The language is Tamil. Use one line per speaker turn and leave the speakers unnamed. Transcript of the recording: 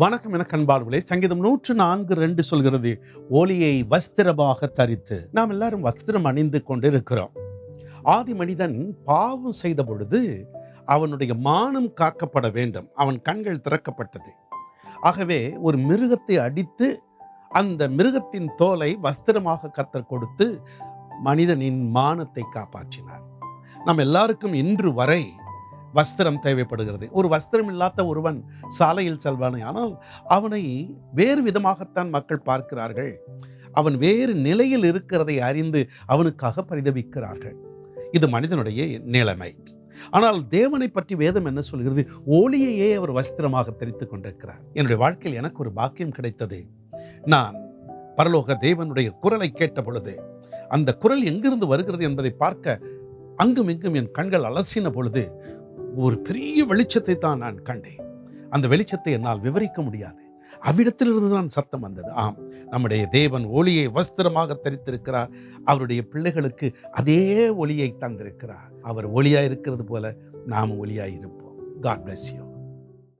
வணக்கம் என கண்பார்வலே சங்கீதம் நூற்று நான்கு ரெண்டு சொல்கிறது ஒளியை வஸ்திரமாக தரித்து. நாம் எல்லாரும் வஸ்திரம் அணிந்து கொண்டு இருக்கிறோம் ஆதி மனிதன் பாவம் செய்த பொழுது அவனுடைய மானம் காக்கப்பட வேண்டும். அவன் கண்கள் திறக்கப்பட்டது. ஆகவே ஒரு மிருகத்தை அடித்து அந்த மிருகத்தின் தோலை வஸ்திரமாக கத்தர் கொடுத்து மனிதனின் மானத்தை காப்பாற்றினார். நாம் எல்லாருக்கும் இன்று வரை வஸ்திரம் தேவைப்படுகிறது. ஒரு வஸ்திரம் இல்லாத ஒருவன் சாலையில் செல்வானே ஆனால் அவனை வேறு விதமாகத்தான் மக்கள் பார்க்கிறார்கள். அவன் வேறு நிலையில் இருக்கிறதை அறிந்து அவனுக்காக பரிதவிக்கிறார்கள் இது மனிதனுடைய நிலைமை. ஆனால் தேவனை பற்றி வேதம் என்ன சொல்கிறது? ஒளியையே அவர் வஸ்திரமாக தெரித்து கொண்டிருக்கிறார். என்னுடைய வாழ்க்கையில் எனக்கு ஒரு பாக்கியம் கிடைத்தது. நான் பரலோக தேவனுடைய குரலை கேட்ட பொழுது அந்த குரல் எங்கிருந்து வருகிறது என்பதை பார்க்க அங்கும் இங்கும் என் கண்கள் அலசின பொழுது ஒரு பெரிய வெளிச்சத்தை தான் நான் கண்டேன். அந்த வெளிச்சத்தை என்னால் விவரிக்க முடியாது. அவ்விடத்திலிருந்து தான் சத்தம் வந்தது. ஆம் நம்முடைய தேவன் ஒளியை வஸ்திரமாக தரித்திருக்கிறார். அவருடைய பிள்ளைகளுக்கு அதே ஒளியை தந்திருக்கிறார். அவர் ஒளியாக இருக்கிறது போல நாம் ஒளியாக இருப்போம் காட் பிளஸ் யூ